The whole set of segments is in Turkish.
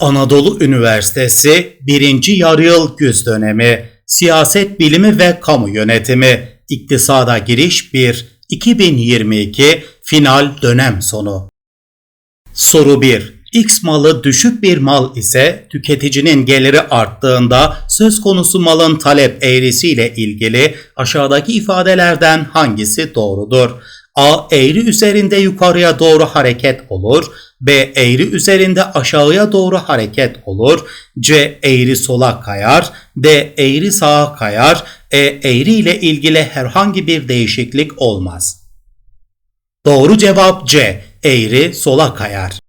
Anadolu Üniversitesi 1. Yarıyıl Güz Dönemi Siyaset Bilimi ve Kamu Yönetimi İktisada Giriş 1 2022 Final Dönem Sonu Soru 1 X malı düşük bir mal ise tüketicinin geliri arttığında söz konusu malın talep eğrisiyle ilgili aşağıdaki ifadelerden hangisi doğrudur? A eğri üzerinde yukarıya doğru hareket olur. B eğri üzerinde aşağıya doğru hareket olur. C eğri sola kayar. D eğri sağa kayar. E eğri ile ilgili herhangi bir değişiklik olmaz. Doğru cevap C. Eğri sola kayar.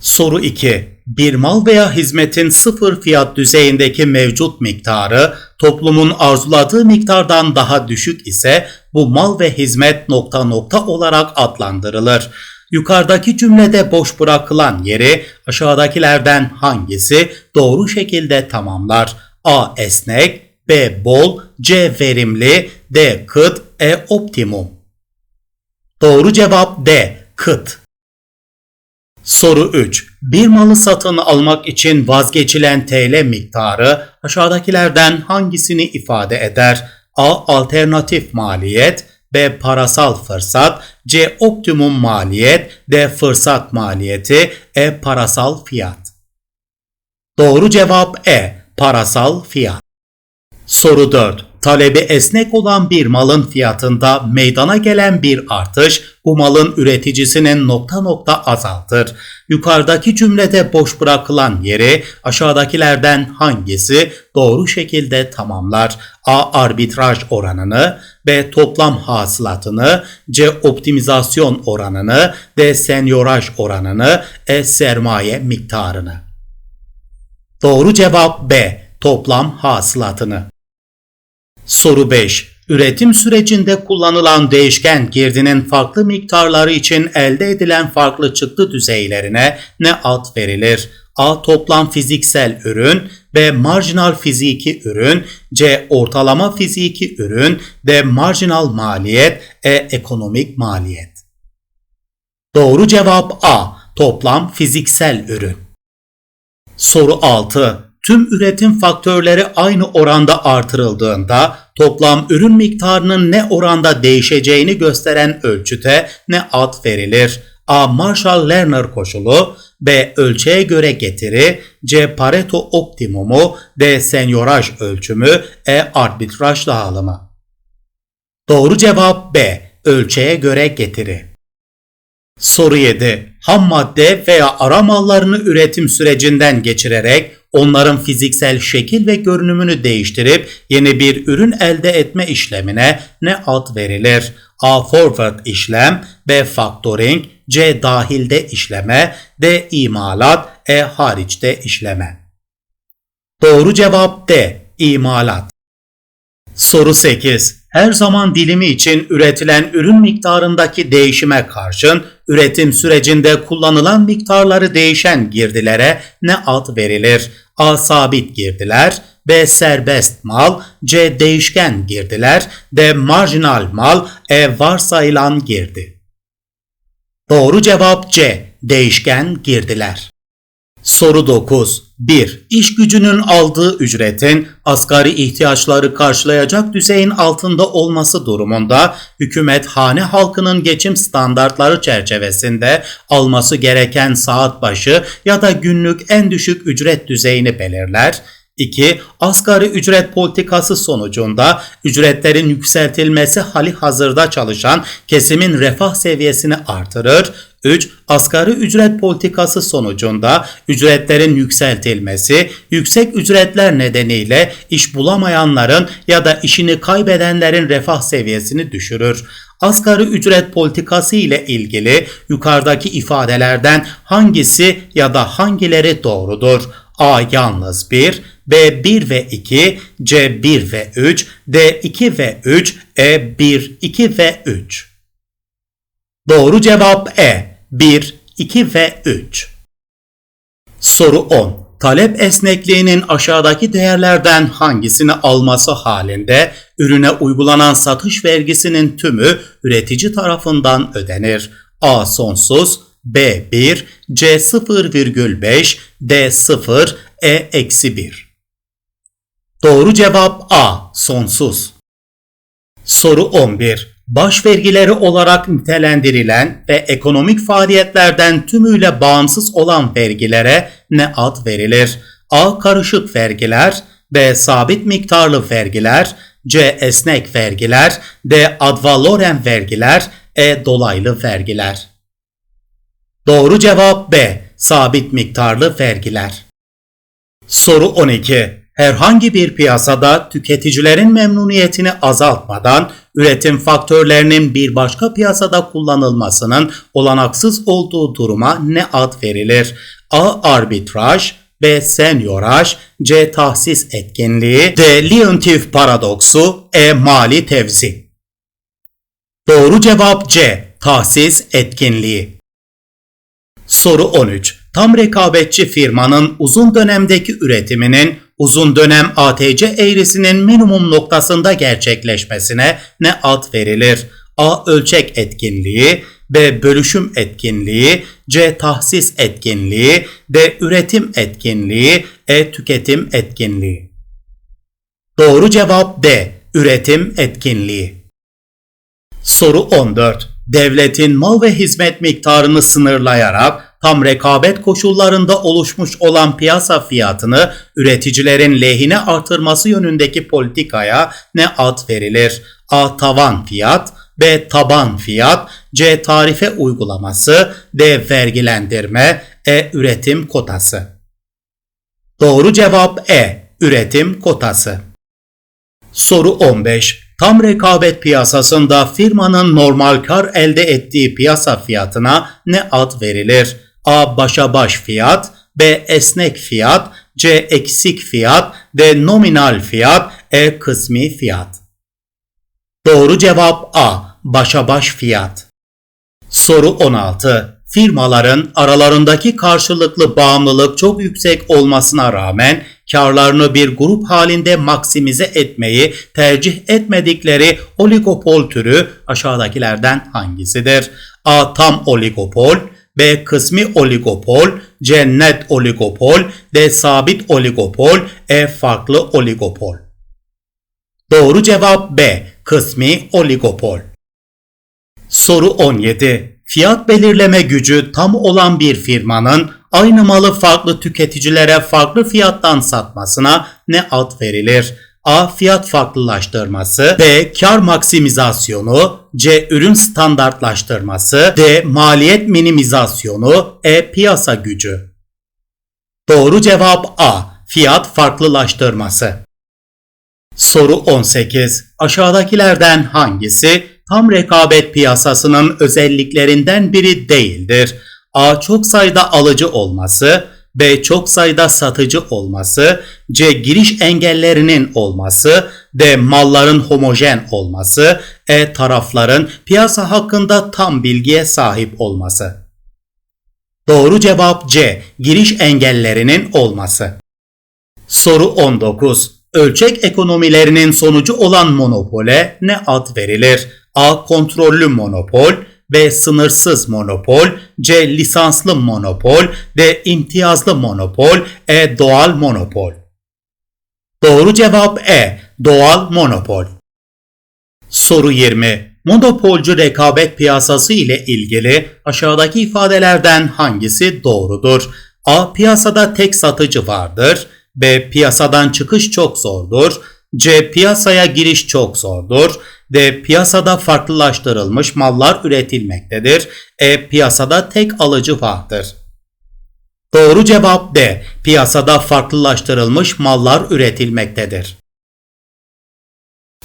Soru 2. Bir mal veya hizmetin sıfır fiyat düzeyindeki mevcut miktarı toplumun arzuladığı miktardan daha düşük ise bu mal ve hizmet nokta nokta olarak adlandırılır. Yukarıdaki cümlede boş bırakılan yeri aşağıdakilerden hangisi doğru şekilde tamamlar? A. Esnek B. Bol C. Verimli D. Kıt E. Optimum Doğru cevap D. Kıt Soru 3. Bir malı satın almak için vazgeçilen TL miktarı aşağıdakilerden hangisini ifade eder? A. Alternatif maliyet B. Parasal fırsat C. Optimum maliyet D. Fırsat maliyeti E. Parasal fiyat Doğru cevap E. Parasal fiyat Soru 4. Talebi esnek olan bir malın fiyatında meydana gelen bir artış bu malın üreticisinin nokta nokta azaltır. Yukarıdaki cümlede boş bırakılan yeri aşağıdakilerden hangisi doğru şekilde tamamlar? A. Arbitraj oranını B. Toplam hasılatını C. Optimizasyon oranını D. Senyoraj oranını E. Sermaye miktarını Doğru cevap B. Toplam hasılatını. Soru 5. Üretim sürecinde kullanılan değişken girdinin farklı miktarları için elde edilen farklı çıktı düzeylerine ne ad verilir? A. Toplam fiziksel ürün B. Marjinal fiziki ürün C. Ortalama fiziki ürün D. Marjinal maliyet E. Ekonomik maliyet Doğru cevap A. Toplam fiziksel ürün. Soru 6. Tüm üretim faktörleri aynı oranda artırıldığında toplam ürün miktarının ne oranda değişeceğini gösteren ölçüte ne ad verilir? A. Marshall-Lerner koşulu B. Ölçeğe göre getiri C. Pareto optimumu D. Senyoraj ölçümü E. Arbitraj dağılımı Doğru cevap B. Ölçeğe göre getiri. Soru 7. Ham madde veya ara mallarını üretim sürecinden geçirerek onların fiziksel şekil ve görünümünü değiştirip yeni bir ürün elde etme işlemine ne ad verilir? A. Forward işlem B. Factoring C. Dahilde işleme D. imalat E. Hariçte işleme Doğru cevap D. İmalat Soru 8. Her zaman dilimi için üretilen ürün miktarındaki değişime karşın üretim sürecinde kullanılan miktarları değişen girdilere ne ad verilir? A. Sabit girdiler B. Serbest mal C. Değişken girdiler D. Marjinal mal E. Varsayılan girdi Doğru cevap C. Değişken girdiler. Soru 9. 1. İş gücünün aldığı ücretin asgari ihtiyaçları karşılayacak düzeyin altında olması durumunda hükümet hane halkının geçim standartları çerçevesinde alması gereken saat başı ya da günlük en düşük ücret düzeyini belirler. 2. Asgari ücret politikası sonucunda ücretlerin yükseltilmesi hali hazırda çalışan kesimin refah seviyesini artırır. 3. Asgari ücret politikası sonucunda ücretlerin yükseltilmesi, yüksek ücretler nedeniyle iş bulamayanların ya da işini kaybedenlerin refah seviyesini düşürür. Asgari ücret politikası ile ilgili yukarıdaki ifadelerden hangisi ya da hangileri doğrudur? A yalnız 1, B 1 ve 2, C 1 ve 3, D 2 ve 3, E 1, 2 ve 3. Doğru cevap E 1, 2 ve 3. Soru 10. Talep esnekliğinin aşağıdaki değerlerden hangisini alması halinde ürüne uygulanan satış vergisinin tümü üretici tarafından ödenir. A. Sonsuz B1, C0,5, D0, E-1. Doğru cevap A. Sonsuz. Soru 11. Baş vergileri olarak nitelendirilen ve ekonomik faaliyetlerden tümüyle bağımsız olan vergilere ne ad verilir? A. Karışık vergiler B. Sabit miktarlı vergiler C. Esnek vergiler D. Ad valorem vergiler E. Dolaylı vergiler Doğru cevap B. Sabit miktarlı vergiler. Soru 12. Herhangi bir piyasada tüketicilerin memnuniyetini azaltmadan üretim faktörlerinin bir başka piyasada kullanılmasının olanaksız olduğu duruma ne ad verilir? A. Arbitraj B. Senyoraj C. Tahsis etkinliği D. Leontief paradoksu E. Mali tevzi Doğru cevap C. Tahsis etkinliği Soru 13. Tam rekabetçi firmanın uzun dönemdeki üretiminin uzun dönem ATC eğrisinin minimum noktasında gerçekleşmesine ne ad verilir? A. Ölçek etkinliği B. Bölüşüm etkinliği C. Tahsis etkinliği D. Üretim etkinliği E. Tüketim etkinliği Doğru cevap D. Üretim etkinliği Soru 14. Devletin mal ve hizmet miktarını sınırlayarak tam rekabet koşullarında oluşmuş olan piyasa fiyatını üreticilerin lehine artırması yönündeki politikaya ne ad verilir? A. Tavan fiyat B. Taban fiyat C. Tarife uygulaması D. Vergilendirme E. Üretim kotası Doğru cevap E. Üretim kotası Soru 15. Tam rekabet piyasasında firmanın normal kar elde ettiği piyasa fiyatına ne ad verilir? A. Başa baş fiyat B. Esnek fiyat C. Eksik fiyat D. Nominal fiyat E. Kısmi fiyat Doğru cevap A. Başa baş fiyat Soru 16. Firmaların aralarındaki karşılıklı bağımlılık çok yüksek olmasına rağmen karlarını bir grup halinde maksimize etmeyi tercih etmedikleri oligopol türü aşağıdakilerden hangisidir? A. Tam oligopol B. Kısmi oligopol C. Net oligopol D. Sabit oligopol E. Farklı oligopol Doğru cevap B. Kısmi oligopol Soru 17. Fiyat belirleme gücü tam olan bir firmanın aynı malı farklı tüketicilere farklı fiyattan satmasına ne ad verilir? A. Fiyat farklılaştırması B. Kar maksimizasyonu C. Ürün standartlaştırması D. Maliyet minimizasyonu E. Piyasa gücü Doğru cevap A. Fiyat farklılaştırması Soru 18. Aşağıdakilerden hangisi tam rekabet piyasasının özelliklerinden biri değildir? A. Çok sayıda alıcı olması B. Çok sayıda satıcı olması C. Giriş engellerinin olması D. Malların homojen olması E. Tarafların piyasa hakkında tam bilgiye sahip olması Doğru cevap C. Giriş engellerinin olması Soru 19. Ölçek ekonomilerinin sonucu olan monopole ne ad verilir? A. Kontrollü monopol B. Sınırsız monopol C. Lisanslı monopol D. imtiyazlı monopol E. Doğal monopol Doğru cevap E. Doğal monopol Soru 20. Monopolcu rekabet piyasası ile ilgili aşağıdaki ifadelerden hangisi doğrudur? A. Piyasada tek satıcı vardır. B. Piyasadan çıkış çok zordur. C. Piyasaya giriş çok zordur. D. Piyasada farklılaştırılmış mallar üretilmektedir. E. Piyasada tek alıcı vardır. Doğru cevap D. Piyasada farklılaştırılmış mallar üretilmektedir.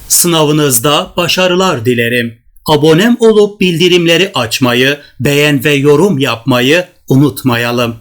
Sınavınızda başarılar dilerim. Abonem olup bildirimleri açmayı, beğen ve yorum yapmayı unutmayalım.